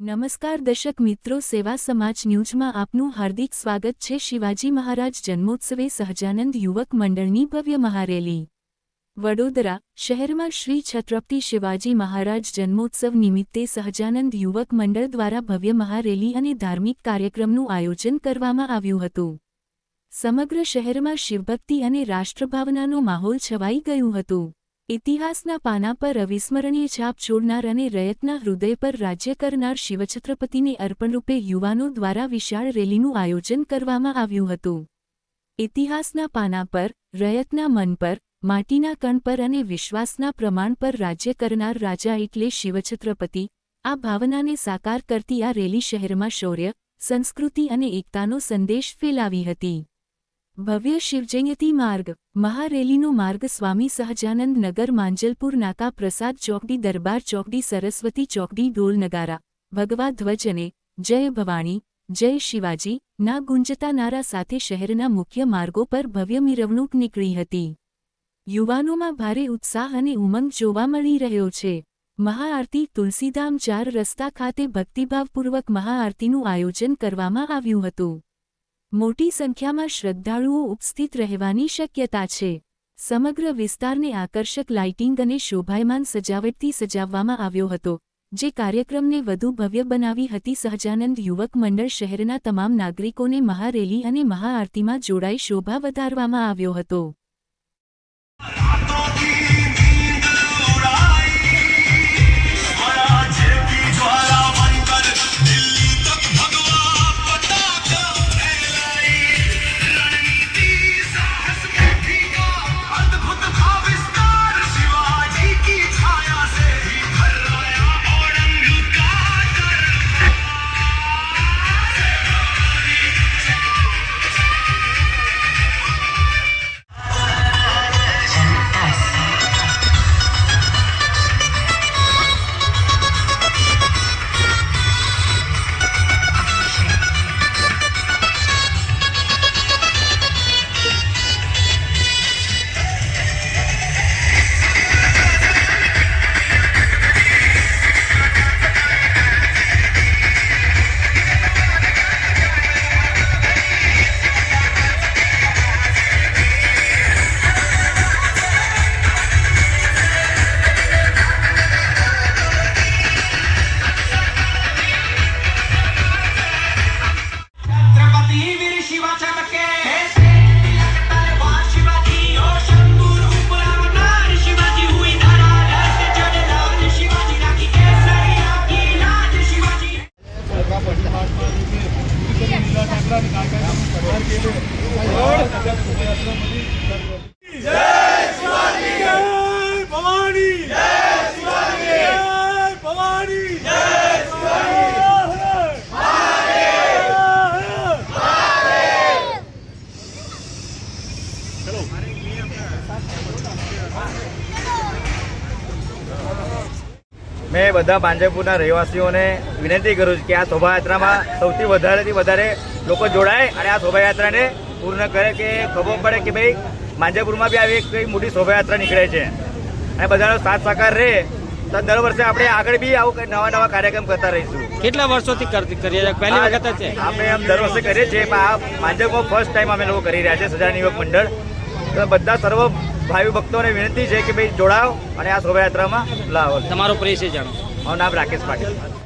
નમસ્કાર દર્શક મિત્રો, સેવા સમાજ ન્યૂઝમાં આપનું હાર્દિક સ્વાગત છે. શિવાજી મહારાજ જન્મોત્સવે સહજાનંદ યુવક મંડળની ભવ્ય મહારેલી. વડોદરા શહેરમાં શ્રી છત્રપતિ શિવાજી મહારાજ જન્મોત્સવ નિમિત્તે સહજાનંદ યુવક મંડળ દ્વારા ભવ્ય મહારેલી અને ધાર્મિક કાર્યક્રમનું આયોજન કરવામાં આવ્યું હતું. સમગ્ર શહેરમાં શિવભક્તિ અને રાષ્ટ્રભાવનાનો માહોલ છવાઈ ગયું હતું. ઇતિહાસના પાના પર અવિસ્મરણીય છાપ છોડનાર અને રયતના હૃદય પર રાજ્ય કરનાર શિવછત્રપતિને અર્પણરૂપે યુવાનો દ્વારા વિશાળ રેલીનું આયોજન કરવામાં આવ્યું હતું. ઇતિહાસના પાના પર, રયતના મન પર, માટીના કણ પર અને વિશ્વાસના પ્રમાણ પર રાજ્ય કરનાર રાજા એટલે શિવછત્રપતિ, આ ભાવનાને સાકાર કરતી આ રેલી શહેરમાં શૌર્ય, સંસ્કૃતિ અને એકતાનો સંદેશ ફેલાવી હતી. ભવ્ય શિવજયંતી માર્ગ, મહારેલીનો માર્ગ સ્વામી સહજાનંદ નગર, માંજલપુર નાકા પ્રસાદ ચોકડી, દરબાર ચોકડી, સરસ્વતી ચોકડી, ઢોલ નગારા, ભગવા ધ્વજ અને જય ભવાણી, જય શિવાજી, ના ગુંજતા નારા સાથે શહેરના મુખ્ય માર્ગો પર ભવ્ય મિરવણૂક નીકળી હતી. યુવાનોમાં ભારે ઉત્સાહ અને ઉમંગ જોવા મળી રહ્યો છે. મહાઆરતી તુલસીધામ ચાર રસ્તા ખાતે ભક્તિભાવપૂર્વક મહાઆરતીનું આયોજન કરવામાં આવ્યું હતું. મોટી સંખ્યામાં શ્રદ્ધાળુઓ ઉપસ્થિત રહેવાની શક્યતા છે. સમગ્ર વિસ્તારને આકર્ષક લાઇટિંગ અને શોભાયમાન સજાવટથી સજાવવામાં આવ્યો હતો, જે કાર્યક્રમને વધુ ભવ્ય બનાવી હતી. સહજાનંદ યુવક મંડળ શહેરના તમામ નાગરિકોને મહારેલી અને મહાઆરતીમાં જોડાઈ શોભા વધારવામાં આવ્યો હતો. મેં બધા પાંજરપુરના રહેવાસીઓને વિનંતી કરું છું કે આ શોભાયાત્રામાં સૌથી વધારેથી વધારે લોકો જોડાય અને આ શોભાયાત્રાને પૂર્ણ કરે કે ખબર પડે કે ભાઈ માંજરપુરમાં બી આવી એક મોટી શોભાયાત્રા નીકળે છે. અને બધાનો સાથ સહકાર રહે તો દર વર્ષે આપણે આગળ બી આવું નવા નવા કાર્યક્રમ કરતા રહીશું. કેટલા વર્ષોથી કરીએ છીએ પહેલી વખત છે. આપણે આમ દર વર્ષે કરીએ છીએ પણ આ માંજરમાં ફર્સ્ટ ટાઈમ અમે લોકો કરી રહ્યા છીએ સજાની યુવક મંડળ. તો બધા સર્વ ભાઈ ભક્તોને વિનંતી છે કે ભાઈ જોડાઓ અને આ શોભાયાત્રામાં લાવો. તમારો પરિચય જાણો. મારું નામ રાકેશ પાટીલ.